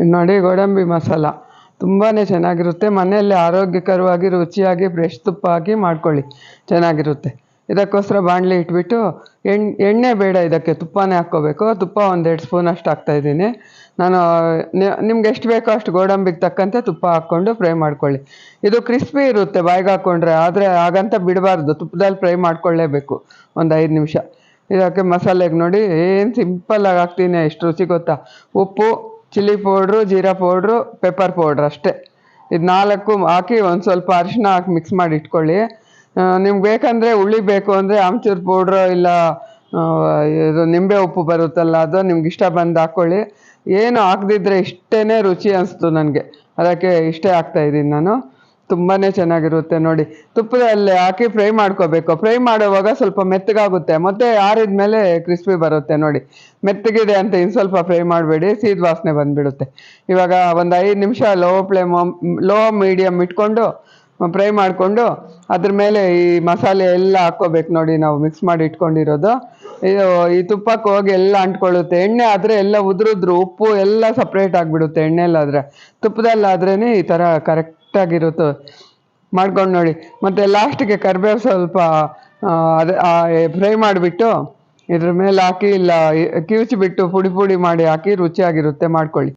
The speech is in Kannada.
ಇದು ನೋಡಿ ಗೋಡಂಬಿ ಮಸಾಲ. ತುಂಬಾ ಚೆನ್ನಾಗಿರುತ್ತೆ. ಮನೆಯಲ್ಲೇ ಆರೋಗ್ಯಕರವಾಗಿ, ರುಚಿಯಾಗಿ ಫ್ರೆಶ್ ತುಪ್ಪ ಹಾಕಿ ಮಾಡ್ಕೊಳ್ಳಿ. ಚೆನ್ನಾಗಿರುತ್ತೆ. ಇದಕ್ಕೋಸ್ಕರ ಬಾಣಲಿ ಇಟ್ಬಿಟ್ಟು ಎಣ್ಣೆ ಎಣ್ಣೆ ಬೇಡ ಇದಕ್ಕೆ. ತುಪ್ಪನೇ ಹಾಕ್ಕೋಬೇಕು. ತುಪ್ಪ ಒಂದೆರಡು ಸ್ಪೂನ್ ಅಷ್ಟು ಹಾಕ್ತಾಯಿದ್ದೀನಿ ನಾನು ನಿಮ್ಗೆ ಎಷ್ಟು ಬೇಕೋ ಅಷ್ಟು ಗೋಡಂಬಿಗೆ ತಕ್ಕಂತೆ ತುಪ್ಪ ಹಾಕ್ಕೊಂಡು ಫ್ರೈ ಮಾಡ್ಕೊಳ್ಳಿ. ಇದು ಕ್ರಿಸ್ಪಿ ಇರುತ್ತೆ ಬಾಯಿಗೆ ಹಾಕ್ಕೊಂಡ್ರೆ ಆದರೆ ಹಾಗಂತ ಬಿಡಬಾರ್ದು. ತುಪ್ಪದಲ್ಲಿ ಫ್ರೈ ಮಾಡ್ಕೊಳ್ಳೇಬೇಕು. ಒಂದು ಐದು ನಿಮಿಷ. ಇದಕ್ಕೆ ಮಸಾಲೆಗೆ ನೋಡಿ, ಏನು ಸಿಂಪಲ್ಲಾಗಿ ಹಾಕ್ತೀನಿ. ಎಷ್ಟು ರುಚಿ ಗೊತ್ತಾ? ಉಪ್ಪು chilli powder, jeera powder, pepper powder ಅಷ್ಟೇ. ಇದು ನಾಲ್ಕು ಹಾಕಿ ಒಂದು ಸ್ವಲ್ಪ ಅರಿಶಿನ ಹಾಕಿ ಮಿಕ್ಸ್ ಮಾಡಿ ಇಟ್ಕೊಳ್ಳಿ. ನಿಮ್ಗೆ ಬೇಕಂದರೆ ಹುಳಿ ಬೇಕು ಅಂದರೆ ಆಮ್ಚೂರು ಪೌಡ್ರು ಇಲ್ಲ ಇದು ನಿಂಬೆ ಉಪ್ಪು ಬರುತ್ತಲ್ಲ ಅದು ನಿಮ್ಗೆ ಇಷ್ಟ ಬಂದು ಹಾಕ್ಕೊಳ್ಳಿ ಏನು ಹಾಕ್ದಿದ್ರೆ ಇಷ್ಟೇ ರುಚಿ ಅನಿಸ್ತು ನನಗೆ. ಅದಕ್ಕೆ ಇಷ್ಟೇ ಹಾಕ್ತಾ ಇದ್ದೀನಿ ನಾನು. ತುಂಬಾ ಚೆನ್ನಾಗಿರುತ್ತೆ ನೋಡಿ. ತುಪ್ಪದಲ್ಲಿ ಹಾಕಿ ಫ್ರೈ ಮಾಡ್ಕೋಬೇಕು. ಫ್ರೈ ಮಾಡುವಾಗ ಸ್ವಲ್ಪ ಮೆತ್ತಗಾಗುತ್ತೆ. ಮತ್ತೆ ಆರಿದ ಮೇಲೆ ಕ್ರಿಸ್ಪಿ ಬರುತ್ತೆ ನೋಡಿ. ಮೆತ್ತಗಿದೆ ಅಂತ ಇನ್ನು ಸ್ವಲ್ಪ ಫ್ರೈ ಮಾಡಬೇಡಿ. ಸೀದ್ ವಾಸನೆ ಬಂದ್ಬಿಡುತ್ತೆ. ಇವಾಗ ಒಂದು ಐದು ನಿಮಿಷ ಲೋ ಫ್ಲೇಮ್ ಲೋ ಮೀಡಿಯಮ್ ಇಟ್ಕೊಂಡು ಫ್ರೈ ಮಾಡಿಕೊಂಡು ಅದ್ರ ಮೇಲೆ ಈ ಮಸಾಲೆ ಎಲ್ಲ ಹಾಕ್ಕೋಬೇಕು ನೋಡಿ ನಾವು ಮಿಕ್ಸ್ ಮಾಡಿ ಇಟ್ಕೊಂಡಿರೋದು. ಇದು ಈ ತುಪ್ಪಕ್ಕೆ ಹೋಗಿ ಎಲ್ಲ ಅಂಟ್ಕೊಳ್ಳುತ್ತೆ. ಎಣ್ಣೆ ಆದರೆ ಎಲ್ಲ ಉದುರಿದ್ರು, ಉಪ್ಪು ಎಲ್ಲ ಸಪ್ರೇಟ್ ಆಗಿಬಿಡುತ್ತೆ ಎಣ್ಣೆಲ್ಲಾದರೆ. ತುಪ್ಪದಲ್ಲಾದ್ರೇ ಈ ಥರ ಕರೆಕ್ಟಾಗಿರುತ್ತೆ ಮಾಡ್ಕೊಂಡು ನೋಡಿ. ಮತ್ತು ಲಾಸ್ಟಿಗೆ ಕರಿಬೇವು ಸ್ವಲ್ಪ ಅದೇ ಫ್ರೈ ಮಾಡಿಬಿಟ್ಟು ಇದ್ರ ಮೇಲೆ ಹಾಕಿ, ಇಲ್ಲ ಕಿವುಚಿಬಿಟ್ಟು ಪುಡಿ ಪುಡಿ ಮಾಡಿ ಹಾಕಿ ರುಚಿಯಾಗಿರುತ್ತೆ, ಮಾಡ್ಕೊಳ್ಳಿ.